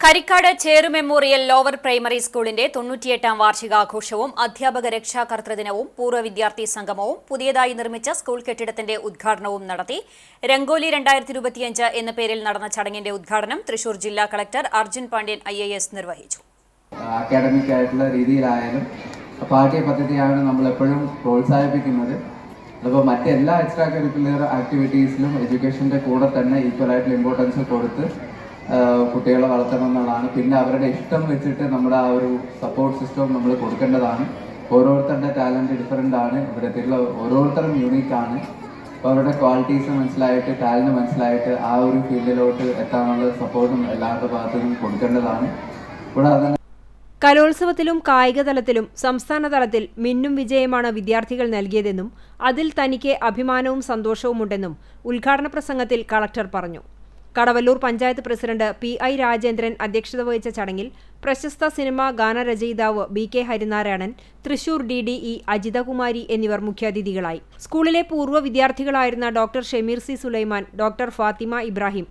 Karikkad Cheru memorial lower primary സ്കൂളിന്റെ തൊണ്ണൂറ്റിയെട്ടാം വാർഷികാഘോഷവും അധ്യാപക രക്ഷാകർതൃ ദിനവും പൂർവ വിദ്യാർത്ഥി സംഗമവും പുതിയതായി നിർമ്മിച്ച സ്കൂൾ കെട്ടിടത്തിന്റെ ഉദ്ഘാടനവും നടത്തി. രംഗോലി രണ്ടായിരത്തി ഇരുപത്തിയഞ്ച് എന്ന പേരിൽ നടന്ന ചടങ്ങിന്റെ ഉദ്ഘാടനം തൃശൂർ ജില്ലാ കളക്ടർ അർജുൻ പാണ്ഡ്യൻ ഐ നിർവഹിച്ചു. അക്കാഡമിക് ആയിട്ടുള്ള രീതിയിലായാലും പാഠ്യ പദ്ധതിയാണ് നമ്മൾ എപ്പോഴും പ്രോത്സാഹിപ്പിക്കുന്നത് അപ്പോൾ മറ്റെല്ലാ എക്സ്ട്രാ കരിക്കുലർ ആക്ടിവിറ്റീസിലും എഡ്യൂക്കേഷന്റെ കൂടെ തന്നെ ഈക്വലായിട്ടുള്ള ഇമ്പോർട്ടൻസ് കൊടുത്ത് കുട്ടികളെ വളർത്തണം എന്നുള്ളതാണ്. പിന്നെ അവരുടെ ഇഷ്ടം വെച്ചിട്ട് നമ്മുടെ ആ ഒരു സപ്പോർട്ട് സിസ്റ്റം നമ്മൾ കൊടുക്കേണ്ടതാണ്. ഓരോരുത്തരുടെ ടാലന്റ് ഡിഫറെന്റ് ആണ്. ഇവിടത്തേക്കുള്ള ഓരോരുത്തരും യൂണിക് ആണ്. അപ്പോൾ അവരുടെ ക്വാളിറ്റീസ് മനസ്സിലായിട്ട് ടാലന്റ് മനസ്സിലായിട്ട് ആ ഒരു ഫീൽഡിലോട്ട് എത്താനുള്ള സപ്പോർട്ടും എല്ലാവരുടെ ഭാഗത്തു നിന്നും കൊടുക്കേണ്ടതാണ് കൂടാതെ കലോത്സവത്തിലും കായിക തലത്തിലും സംസ്ഥാന തലത്തിൽ മിന്നും വിജയമാണ് വിദ്യാർത്ഥികൾ നൽകിയതെന്നും അതിൽ തനിക്ക് അഭിമാനവും സന്തോഷവുമുണ്ടെന്നും ഉദ്ഘാടന പ്രസംഗത്തിൽ കളക്ടർ പറഞ്ഞു. Kadavallur panchayat president P I Rajendran അധ്യക്ഷത വഹിച്ച ചടങ്ങിൽ പ്രശസ്ത സിനിമാ ഗാനരചയിതാവ് B K Harinarayanan Thrissur D D E Ajithakumari എന്നിവർ മുഖ്യാതിഥികളായി. സ്കൂളിലെ പൂർവ വിദ്യാർത്ഥികളായിരുന്ന doctor Shemeer C Sulaiman doctor Fathima Ibrahim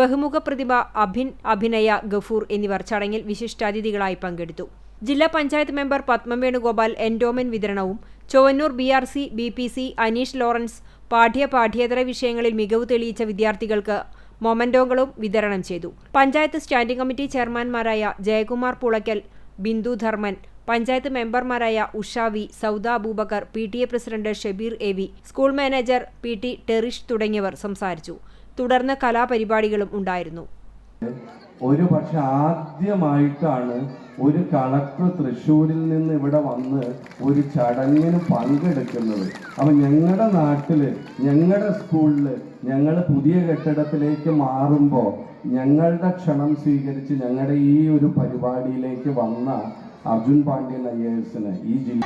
ബഹുമുഖ പ്രതിഭ അഭിൻ അഭിനയ ഗഫൂർ എന്നിവർ ചടങ്ങിൽ വിശിഷ്ടാതിഥികളായി പങ്കെടുത്തു. ജില്ലാ പഞ്ചായത്ത് മെമ്പർ പത്മം വേണുഗോപാൽ എൻഡോമെൻ വിതരണവും Chowwannur B R C B P C Aneesh Lawrence പാഠ്യ പാഠ്യേതര വിഷയങ്ങളിൽ മികവ് തെളിയിച്ച വിദ്യാർത്ഥികൾക്ക് മൊമന്റോകളും വിതരണം ചെയ്തു. പഞ്ചായത്ത് സ്റ്റാൻഡിംഗ് കമ്മിറ്റി ചെയർമാൻമാരായ ജയകുമാർ പുളയ്ക്കൽ ബിന്ദു ധർമ്മൻ പഞ്ചായത്ത് മെമ്പർമാരായ ഉഷാവി Sauda Abubakkar P T A president Shabeer A V school manager P T Terish തുടങ്ങിയവർ സംസാരിച്ചു. തുടർന്ന് കലാപരിപാടികളും ഉണ്ടായിരുന്നു. ഒരു പക്ഷെ ആദ്യമായിട്ടാണ് ഒരു കളക്ടർ തൃശ്ശൂരിൽ നിന്ന് ഇവിടെ വന്ന് ഒരു ചടങ്ങിന് പങ്കെടുക്കുന്നത്. അപ്പൊ ഞങ്ങളുടെ നാട്ടിൽ ഞങ്ങളുടെ സ്കൂളിൽ ഞങ്ങൾ പുതിയ കെട്ടിടത്തിലേക്ക് മാറുമ്പോൾ ഞങ്ങളുടെ ക്ഷണം സ്വീകരിച്ച് ഞങ്ങളുടെ ഈ ഒരു പരിപാടിയിലേക്ക് വന്ന അർജുൻ പാണ്ഡ്യൻ എസിന് ഈ ജില്ല